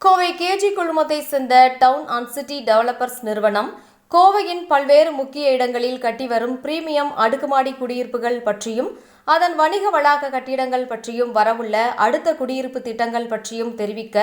Kovai KG குழுமத்தை சேர்ந்த down and City developers நிறுவனம் கோவையின் பல்வேறு முக்கிய இடங்களில் கட்டி வரும் பிரீமியம் அடுக்குமாடி குடியிருப்புகள் பற்றியும் அதன் வணிக வளாக கட்டிடங்கள் பற்றியும் வரவுள்ள அடுத்த குடியிருப்பு திட்டங்கள் பற்றியும் தெரிவிக்க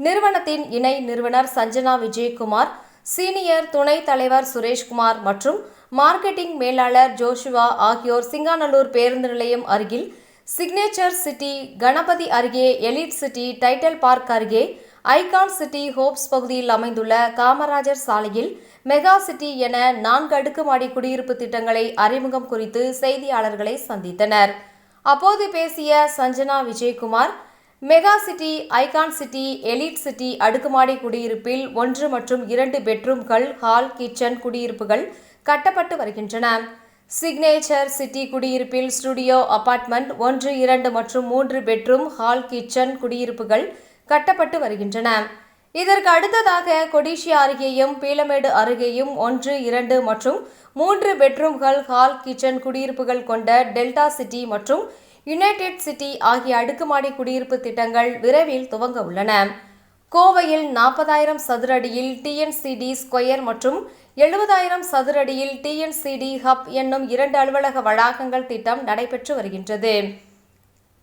நிறுவனத்தின் இணை நிறுவனர் சஞ்சனா விஜயகுமார் சீனியர் துணைத் தலைவர் சுரேஷ்குமார் மற்றும் மார்க்கெட்டிங் மேலாளர் ஜோஷுவா ஆகியோர் சிங்காநல்லூர் பேருந்து நிலையம் அருகில் சிக்னேச்சர் சிட்டி கணபதி அருகே எலிட் சிட்டி டைட்டல் பார்க் அருகே ஐகான் சிட்டி ஹோப்ஸ் பகுதியில் அமைந்துள்ள காமராஜர் சாலையில் மெகா சிட்டி என நான்கு அடுக்குமாடி குடியிருப்பு திட்டங்களை அறிமுகம் குறித்து செய்தியாளர்களை சந்தித்தனர். அப்போது பேசிய Sanjana Vijayakumar Mega City Icon City Elite City அடுக்குமாடி குடியிருப்பில் ஒன்று மற்றும் இரண்டு பெட்ரூம்கள் ஹால் கிச்சன் குடியிருப்புகள் கட்டப்பட்டு வருகின்றன. சிக்னேச்சர் சிட்டி குடியிருப்பில் ஸ்டுடியோ அபார்ட்மெண்ட் ஒன்று இரண்டு மற்றும் மூன்று பெட்ரூம் ஹால் கிச்சன் குடியிருப்புகள் கட்டப்பட்டு வருகின்றன. இதற்கு அடுத்ததாக கொடிஷியா அருகேயும் பீலமேடு அருகேயும் ஒன்று இரண்டு மற்றும் மூன்று பெட்ரூம்கள் ஹால் கிச்சன் குடியிருப்புகள் கொண்ட டெல்டா சிட்டி மற்றும் யுனைடெட் சிட்டி ஆகிய அடுக்குமாடி குடியிருப்பு திட்டங்கள் விரைவில் துவங்க உள்ளன. கோவையில் நாற்பதாயிரம் சதுர அடியில் டிஎன்சிடி ஸ்கொயர் மற்றும் எழுபதாயிரம் சதுர அடியில் டிஎன்சிடி ஹப் என்னும் இரண்டு அலுவலக வளாகங்கள் திட்டம் நடைபெற்று வருகின்றது.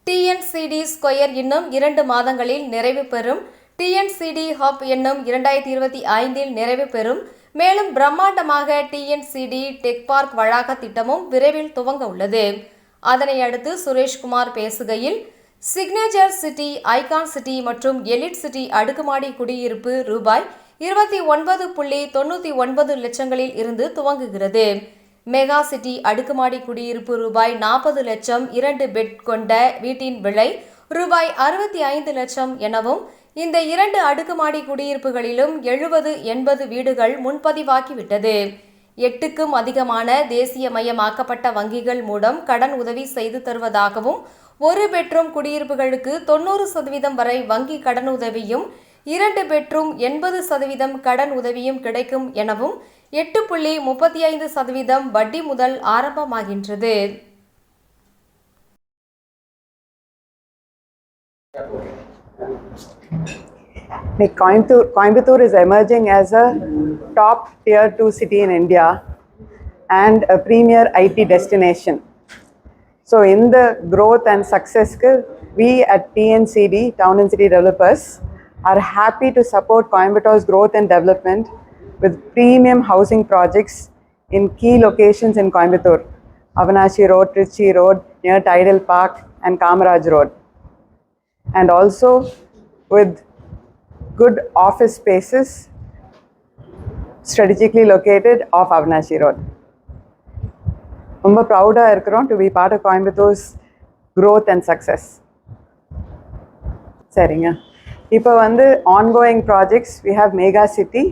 டிஎன்சிடி ஸ்கொயர் இன்னும் இரண்டு மாதங்களில் நிறைவு பெறும். டிஎன்சிடி ஹப் என்னும் இரண்டாயிரத்தி இருபத்தி ஐந்தில் நிறைவு பெறும். மேலும் பிரம்மாண்டமாக டிஎன்சிடி டெக் பார்க் வளாக திட்டமும் விரைவில் துவங்க உள்ளது. அதனை அடுத்து சுரேஷ்குமார் பேசுகையில் சிக்னேச்சர் சிட்டி ஐகான் சிட்டி மற்றும் எலிட் சிட்டி அடுக்குமாடி குடியிருப்பு ரூபாய் இருபத்தி ஒன்பது புள்ளி தொண்ணூற்றி ஒன்பது லட்சங்களில் இருந்து துவங்குகிறது. மெகா சிட்டி அடுக்குமாடி குடியிருப்பு ரூபாய் நாற்பது லட்சம் இரண்டு பெட் கொண்ட வீட்டின் விலை ரூபாய் அறுபத்தி ஐந்து லட்சம் எனவும் இந்த இரண்டு அடுக்குமாடி குடியிருப்புகளிலும் எழுபது எண்பது வீடுகள் முன்பதிவாகிவிட்டது. எட்டுக்கும் அதிகமான தேசியமயமாக்கப்பட்ட வங்கிகள் மூலம் கடன் உதவி செய்து தருவதாகவும் ஒரு பெட்ரூம் குடியிருப்புகளுக்கு தொண்ணூறு சதவீதம் வரை வங்கி கடன் உதவியும் இரண்டு பெட்ரூம் எண்பது சதவீதம் கடன் உதவியும் கிடைக்கும் எனவும் எட்டு புள்ளி முப்பத்தி ஐந்து சதவீதம் வட்டி முதல் ஆரம்பமாகின்றது Like Coimbatore, Coimbatore is emerging as a top tier 2 city in India and a premier IT destination. So, in the growth and success, we at TNCD, Town and City Developers, are happy to support Coimbatore's growth and development with premium housing projects in key locations in Coimbatore Avanashi Road, Trichy Road, near Tidal Park, and Kamaraj Road. And also with good office spaces strategically located off Avanashi Road. ரொம்ப ப்ரௌடாக இருக்கிறோம் to be part of Coimbatore's growth and success சரிங்க இப்போ வந்து ongoing projects we have Mega City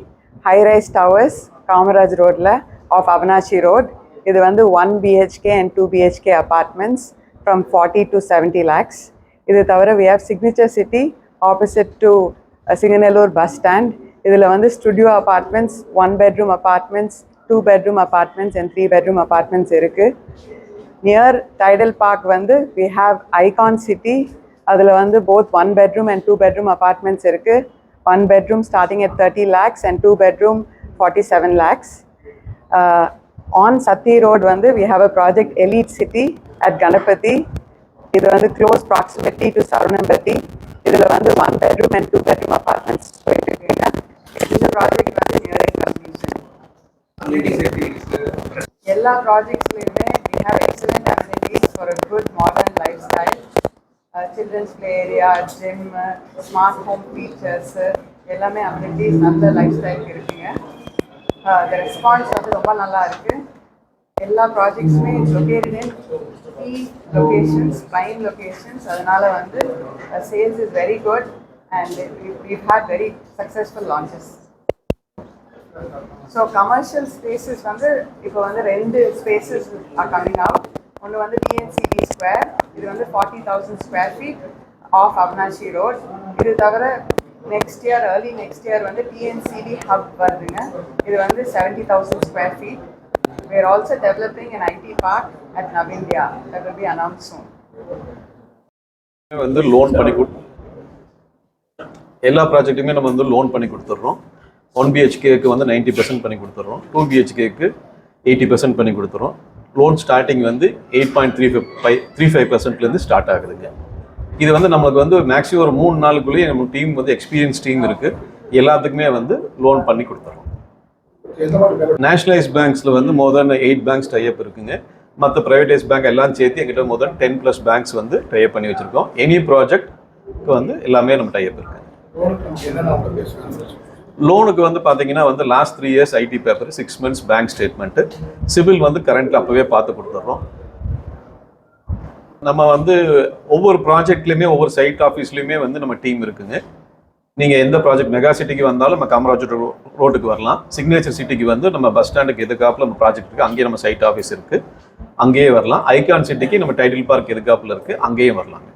high rise towers Kamaraj ரோட்டில் off Avanashi road இது வந்து one BHK and two BHK apartments from forty to seventy lakhs இது தவிர we have Signature City opposite to Singanallur bus stand இதில் வந்து studio apartments one bedroom apartments two bedroom apartments and three bedroom apartments இருக்குது near tidal park வந்து we have Icon City அதில் வந்து both one bedroom and two bedroom apartments இருக்குது one bedroom starting at thirty lakhs and two bedroom forty seven lakhs on Sathy road வந்து we have a project Elite City at Ganapathy இது வந்து close proximity to Saravanampatti இதில் வந்து one bedroom and two bedroom apartments போயிட்டு இருக்குங்க இந்த project வந்து எல்லா ப்ராஜெக்ட்ஸ்லையுமே we have excellent amenities for a good modern lifestyle. uh, children's play area gym smart home features எல்லாமே amenities நல்ல லைஃப் ஸ்டைலுக்கு இருக்குங்க. த ரெஸ்பான்ஸ் வந்து ரொம்ப நல்லா இருக்கு. எல்லா ப்ராஜெக்ட்ஸுமே located in key locations prime locations அதனால வந்து sales is very good and we had very successful launches so commercial spaces வந்து இப்போ வந்து ரெண்டு ஸ்பேசஸ் கம்மிங் ஆகும் ஒன்று வந்து டிஎன்சிடி ஸ்கொயர் இது வந்து forty thousand square feet off Avanashi road இது தவிர next year early next year வந்து டிஎன்சிடி ஹப் வருதுங்க. இது வந்து seventy thousand square feet we are also developing an IT park at Navindya that will be announced soon. வந்து loan பண்ணி கொடு எல்லா ப்ராஜெக்ட்டுமே நம்ம வந்து லோன் பண்ணி கொடுத்துட்றோம் ஒன் பிஹெச்கேக்கு வந்து நைன்ட்டி பர்சன்ட் பண்ணி கொடுத்துட்றோம் டூ பிஹெச்கேக்கு எயிட்டி பர்சன்ட் பண்ணி கொடுத்துறோம். லோன் ஸ்டார்டிங் வந்து eight point three five three five பர்சன்ட்லேருந்து start ஆகுதுங்க. இது வந்து நமக்கு வந்து மேக்ஸிமம் ஒரு மூணு நாளுக்குள்ளேயே நம்ம டீம் வந்து எக்ஸ்பீரியன்ஸ் டீம் இருக்குது எல்லாத்துக்குமே வந்து லோன் பண்ணி கொடுத்துறோம். நேஷனலைஸ் பேங்க்ஸில் வந்து more than eight banks tie up இருக்குங்க. மற்ற ப்ரைவேடைஸ் பேங்க் எல்லாம் சேர்த்து எங்கிட்ட மோர் டென் ப்ளஸ் பேங்க்ஸ் வந்து டைப் பண்ணி வச்சுருக்கோம். எனி ப்ராஜெக்ட்க்கு வந்து எல்லாமே நம்ம டைப் இருக்குது லோனுக்கு வந்து பார்த்தீங்கன்னா வந்து last three years IT paper six months bank statement civil வந்து கரண்ட்டில் அப்போவே பார்த்து கொடுத்துட்றோம். நம்ம வந்து ஒவ்வொரு ப்ராஜெக்ட்லேயுமே ஒவ்வொரு சைட் ஆஃபீஸ்லையுமே வந்து நம்ம டீம் இருக்குங்க. நீங்கள் எந்த ப்ராஜெக்ட் மெகா சிட்டிக்கு வந்தாலும் நம்ம காமராஜர் ரோ- ரோட்டுக்கு வரலாம். சிக்னேச்சர் சிட்டிக்கு வந்து நம்ம பஸ் ஸ்டாண்டுக்கு எதுக்காப்பில் நம்ம ப்ராஜெக்ட் இருக்குது அங்கேயே நம்ம சைட் ஆஃபீஸ் இருக்குது அங்கேயே வரலாம். ஐகான் சிட்டிக்கு நம்ம டைட்டில் பார்க் எதுக்காப்பில் இருக்குது அங்கேயும் வரலாங்க.